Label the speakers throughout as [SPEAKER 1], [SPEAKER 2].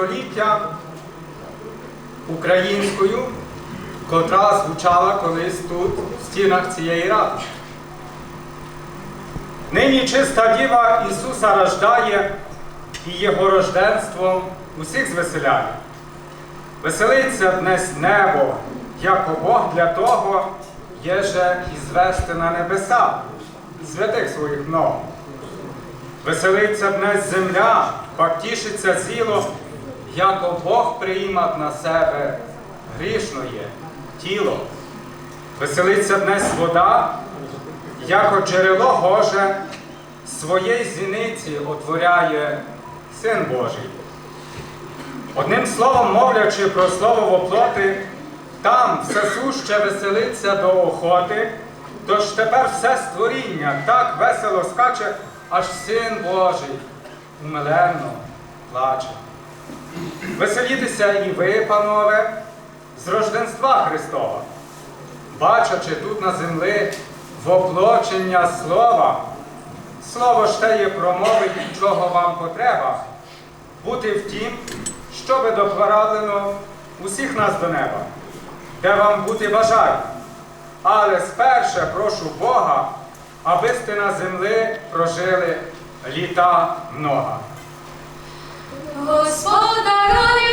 [SPEAKER 1] століття українською, котра звучала колись тут, в стінах цієї ради. Нині чиста діва Ісуса рождає і Його рожденством усіх звеселяє. Веселиться днес небо, яко Бог для того єже і звести на небеса святих своїх ног. Веселиться днес земля, пак тішиться зіло, яко Бог приймав на себе грішноє тіло. Веселиться днес вода, яко джерело Гоже, своєї зіниці отворяє Син Божий. Одним словом, мовлячи про слово воплоти, там все суще веселиться до охоти, тож тепер все створіння так весело скаче, аж Син Божий умиленно плаче. Веселітеся і ви, панове, з рожденства Христова, бачачи тут на землі воплочення слова, слово ж те є промовить, чого вам потреба, бути в тім, щоби доправлено усіх нас до неба, де вам бути бажаю. Але сперше прошу Бога, аби сте на землі прожили літа много.
[SPEAKER 2] Господаронька,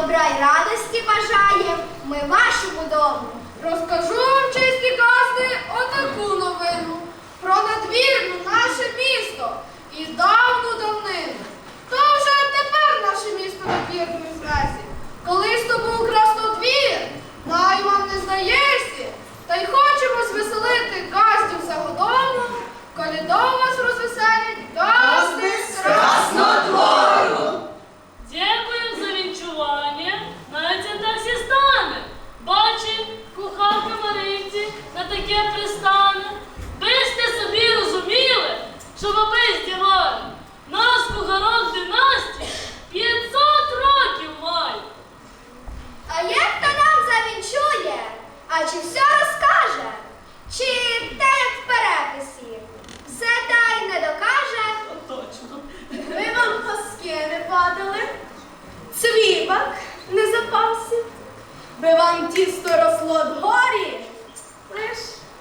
[SPEAKER 3] Добра й радості бажаєм ми вашому дому.
[SPEAKER 4] Розкажу вам чесні казни отаку новину про надвірну наше місто і давну давнину. То вже тепер наше місто надвірною звесі. Колись то був краснодвір, най вам не здається,
[SPEAKER 5] А чи все розкаже? Чи те, як в переписі? Все та й не докаже. Точно. Ми вам паски не падали,
[SPEAKER 4] цвібак не запався, би вам тісто росло в горі, лиш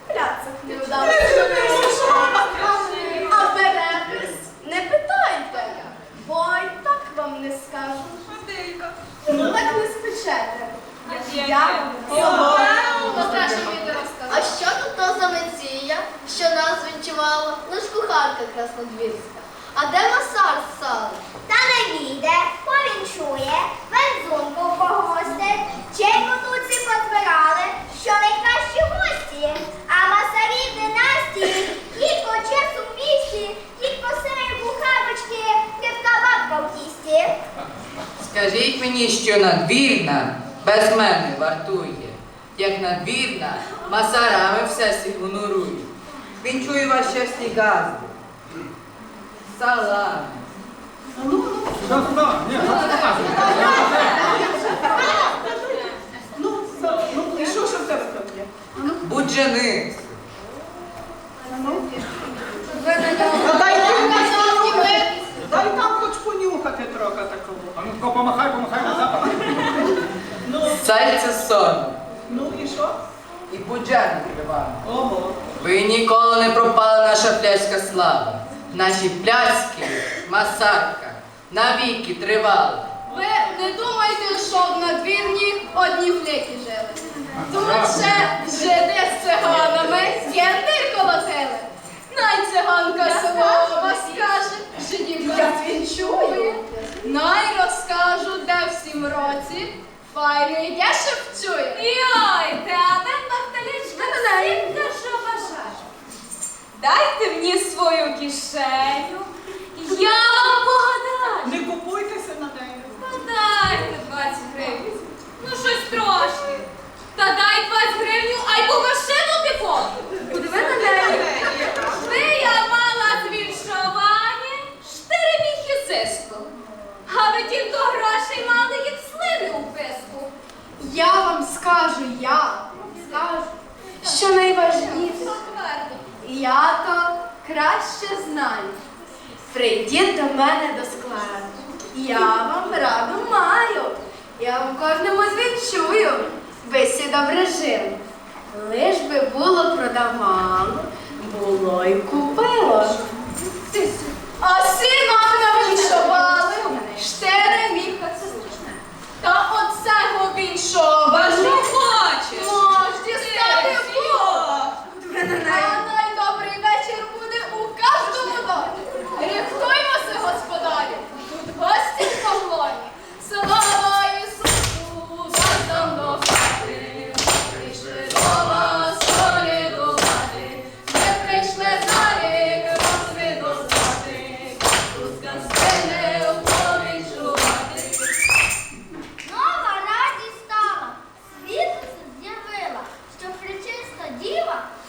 [SPEAKER 4] пляцок не вдалося. А перепис не питайте, бо й так вам не скажу. Ну так не спечете. Я.
[SPEAKER 3] А що тут то за месія, що нас вінчувала? Лиш кухарка краснодвірська. А де масар з салом?
[SPEAKER 6] Та не війде, повінчує, бензунку погостить, тут всі позбирали, що найкращі гості, а масарів династії, тільки часу в місті, тільки сири бухарочки, крепка бабка в тісті.
[SPEAKER 7] Скажіть мені, що надвірна без мене вартує, як надвірна масарами все сігу нурує. Він чує вас щасні газди. Салами.
[SPEAKER 1] Показуєш?
[SPEAKER 8] Ну, ну, і що, що в тебе там є?
[SPEAKER 7] Буджаниць.
[SPEAKER 8] Дай там хоч понюхати трохи такого.
[SPEAKER 1] А ну помахай, помахай на запах.
[SPEAKER 8] Ну,
[SPEAKER 7] Сальце сону.
[SPEAKER 8] Ну і що?
[SPEAKER 7] І буджаник Іван.
[SPEAKER 8] Ого.
[SPEAKER 7] Ви ніколи не пропала наша пляська слава. Наші пляски, масарка, навіки тривала.
[SPEAKER 4] Ви не думайте, що в надвірні одні фліки жили. Тут ще жиди з циганами янти колотили. Най циганка слово скаже, жидів розвінчую. Най розкажу, де в сім році файно і
[SPEAKER 9] ой, театр Бахталічка, всім те, що бажаю. Дайте мені свою кишеню, я вам погадаю.
[SPEAKER 8] Не купуйтеся на неї.
[SPEAKER 9] Та дайте 20 гривень. Ну щось трошки. Та дай 20 гривень, ай по машину пікло. Подиви на неї. Ви я мала звільшування, штири міхи сиску. А ви тільки грошей мали, як слини у писку.
[SPEAKER 4] Я вам скажу, я скажу, що найважніше. Я то краще знаю. Прийдіть до мене. Я вам раду маю. Я вам кожному звідчую. Ви всі добре жили. Лиш би було продавало, було й купило. А всі нам навіншували. Штири це страшне. Та оце гобіншова.
[SPEAKER 9] Що хочеш?
[SPEAKER 4] Мож дістати
[SPEAKER 9] Ти,
[SPEAKER 4] Бог.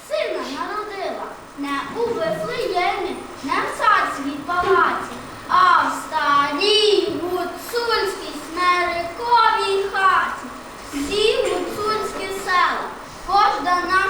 [SPEAKER 6] Сина народила. Не у Вифлеємі, не в царській палаці, а в старій гуцульській смериковій хаті. Всі гуцульські села, кожна наша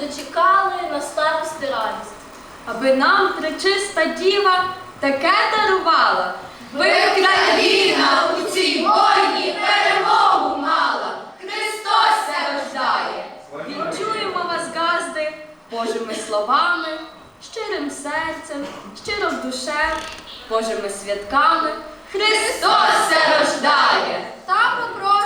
[SPEAKER 10] дочекали на старости радість.
[SPEAKER 9] Аби нам пречиста діва таке дарувала. Ви Україна у цій війні перемогу мала. Христос се рождає. Відчуємо вас, газди, Божими словами, щирим серцем, щиро в душем, Божими святками. Христос се рождає.
[SPEAKER 4] Та попросить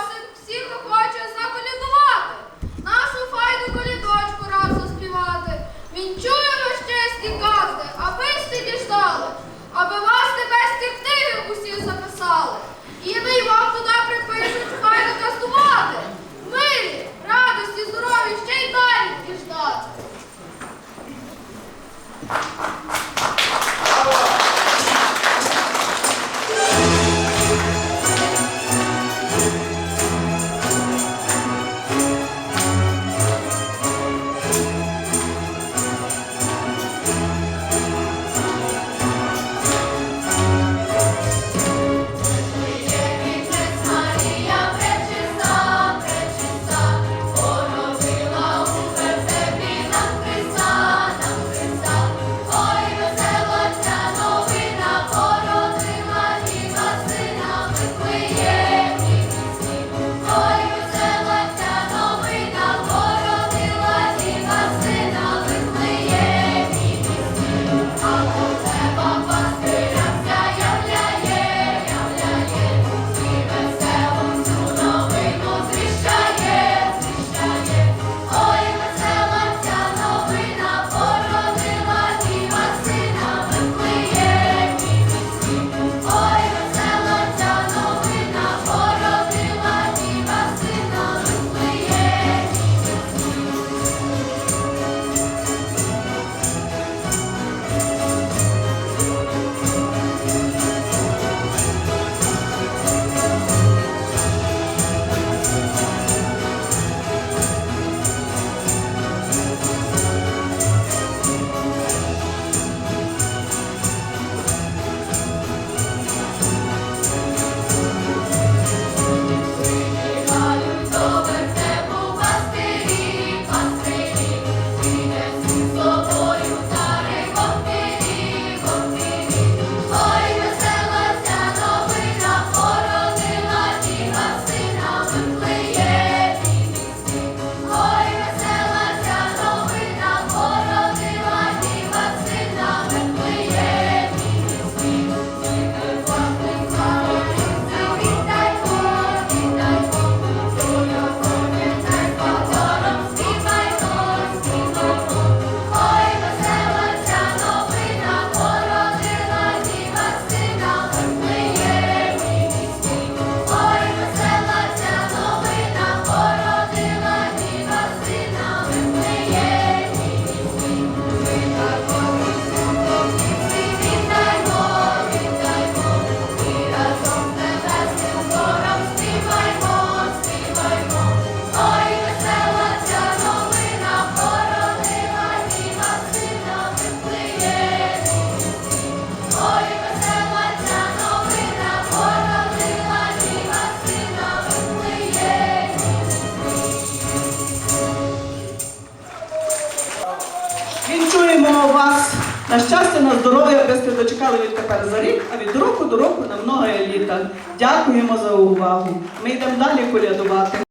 [SPEAKER 8] На щастя, на здоров'я, ви сте дочекали відтепер за рік, а від року до року на многоє літа. Дякуємо за увагу. Ми йдемо далі колядувати.